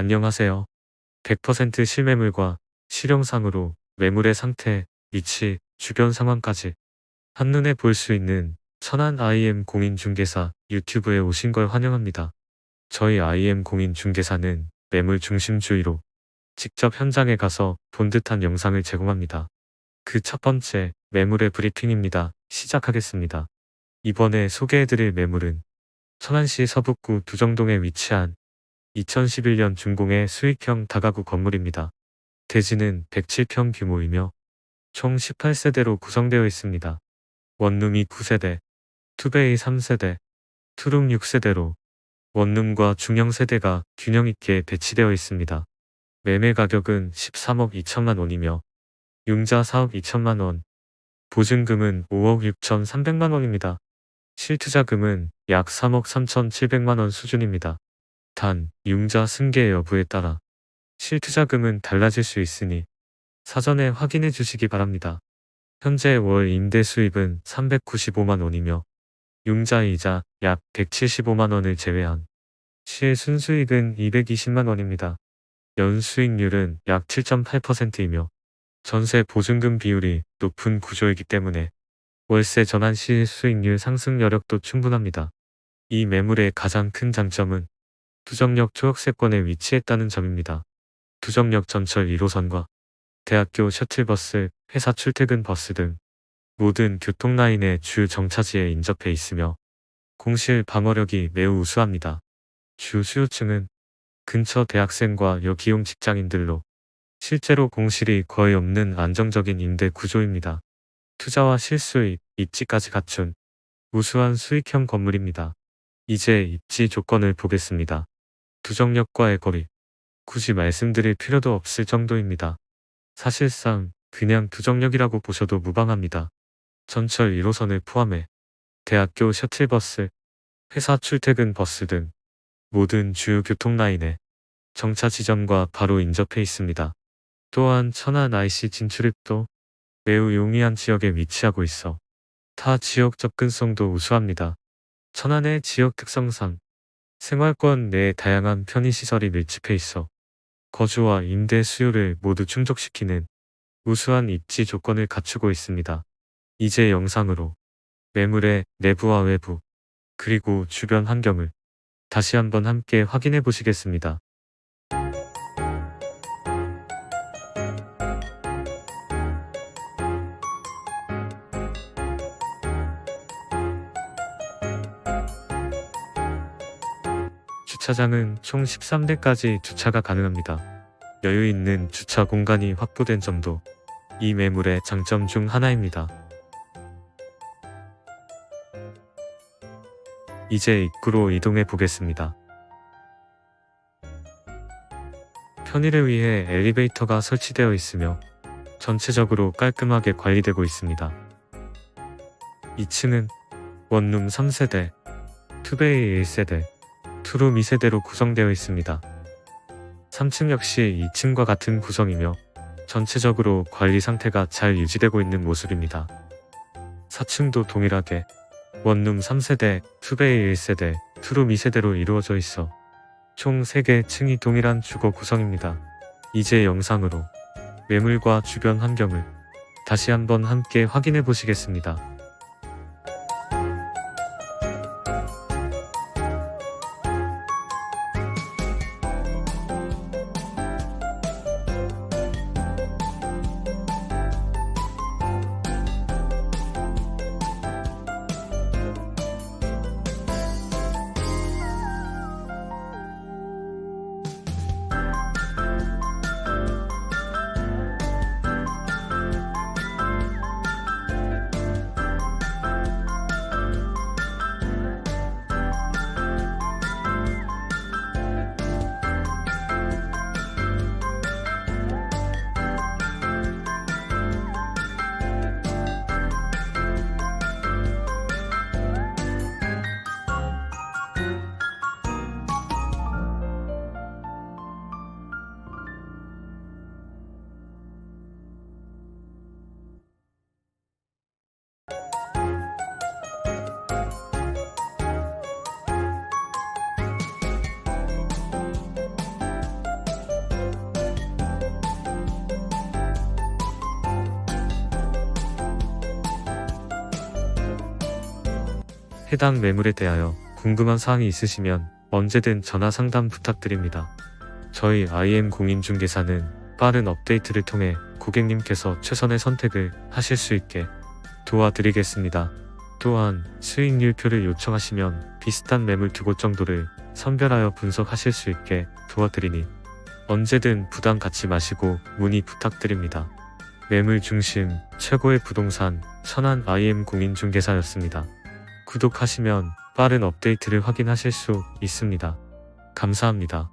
안녕하세요. 100% 실매물과 실용상으로 매물의 상태, 위치, 주변 상황까지 한눈에 볼 수 있는 천안 IM 공인중개사 유튜브에 오신 걸 환영합니다. 저희 IM 공인중개사는 매물 중심주의로 직접 현장에 가서 본 듯한 영상을 제공합니다. 그 첫 번째 매물의 브리핑입니다. 시작하겠습니다. 이번에 소개해드릴 매물은 천안시 서북구 두정동에 위치한 2011년 준공의 수익형 다가구 건물입니다. 대지는 107평 규모이며 총 18세대로 구성되어 있습니다. 원룸이 9세대, 투베이 3세대, 투룸 6세대로 원룸과 중형 세대가 균형 있게 배치되어 있습니다. 매매 가격은 13억 2천만 원이며 융자 4억 2천만 원, 보증금은 5억 6천 3백만 원입니다. 실투자금은 약 3억 3천 7백만 원 수준입니다. 단, 융자 승계 여부에 따라 실투자금은 달라질 수 있으니 사전에 확인해 주시기 바랍니다. 현재 월 임대 수입은 395만 원이며 융자이자 약 175만 원을 제외한 실 순수익은 220만 원입니다. 연수익률은 약 7.8%이며 전세 보증금 비율이 높은 구조이기 때문에 월세 전환 시 수익률 상승 여력도 충분합니다. 이 매물의 가장 큰 장점은 두정역 초역세권에 위치했다는 점입니다. 두정역 전철 1호선과 대학교 셔틀버스, 회사 출퇴근 버스 등 모든 교통라인의 주 정차지에 인접해 있으며 공실 방어력이 매우 우수합니다. 주 수요층은 근처 대학생과 여기용 직장인들로 실제로 공실이 거의 없는 안정적인 임대 구조입니다. 투자와 실수입, 입지까지 갖춘 우수한 수익형 건물입니다. 이제 입지 조건을 보겠습니다. 두정역과의 거리. 굳이 말씀드릴 필요도 없을 정도입니다. 사실상 그냥 두정역이라고 보셔도 무방합니다. 전철 1호선을 포함해 대학교 셔틀버스, 회사 출퇴근 버스 등 모든 주요 교통라인에 정차 지점과 바로 인접해 있습니다. 또한 천안 IC 진출입도 매우 용이한 지역에 위치하고 있어 타 지역 접근성도 우수합니다. 천안의 지역 특성상 생활권 내에 다양한 편의시설이 밀집해 있어 거주와 임대 수요를 모두 충족시키는 우수한 입지 조건을 갖추고 있습니다. 이제 영상으로 매물의 내부와 외부 그리고 주변 환경을 다시 한번 함께 확인해 보시겠습니다. 주차장은 총 13대까지 주차가 가능합니다. 여유 있는 주차 공간이 확보된 점도 이 매물의 장점 중 하나입니다. 이제 입구로 이동해 보겠습니다. 편의를 위해 엘리베이터가 설치되어 있으며 전체적으로 깔끔하게 관리되고 있습니다. 2층은 원룸 3세대, 투베이 1세대, 투룸 2세대로 구성되어 있습니다. 3층 역시 2층과 같은 구성이며 전체적으로 관리 상태가 잘 유지되고 있는 모습입니다. 4층도 동일하게 원룸 3세대, 투베이 1세대, 투룸 2세대로 이루어져 있어 총 3개 층이 동일한 주거 구성입니다. 이제 영상으로 매물과 주변 환경을 다시 한번 함께 확인해 보시겠습니다. 해당 매물에 대하여 궁금한 사항이 있으시면 언제든 전화 상담 부탁드립니다. 저희 IM 공인중개사는 빠른 업데이트를 통해 고객님께서 최선의 선택을 하실 수 있게 도와드리겠습니다. 또한 수익률표를 요청하시면 비슷한 매물 두 곳 정도를 선별하여 분석하실 수 있게 도와드리니 언제든 부담 갖지 마시고 문의 부탁드립니다. 매물 중심 최고의 부동산 천안 IM 공인중개사였습니다. 구독하시면 빠른 업데이트를 확인하실 수 있습니다. 감사합니다.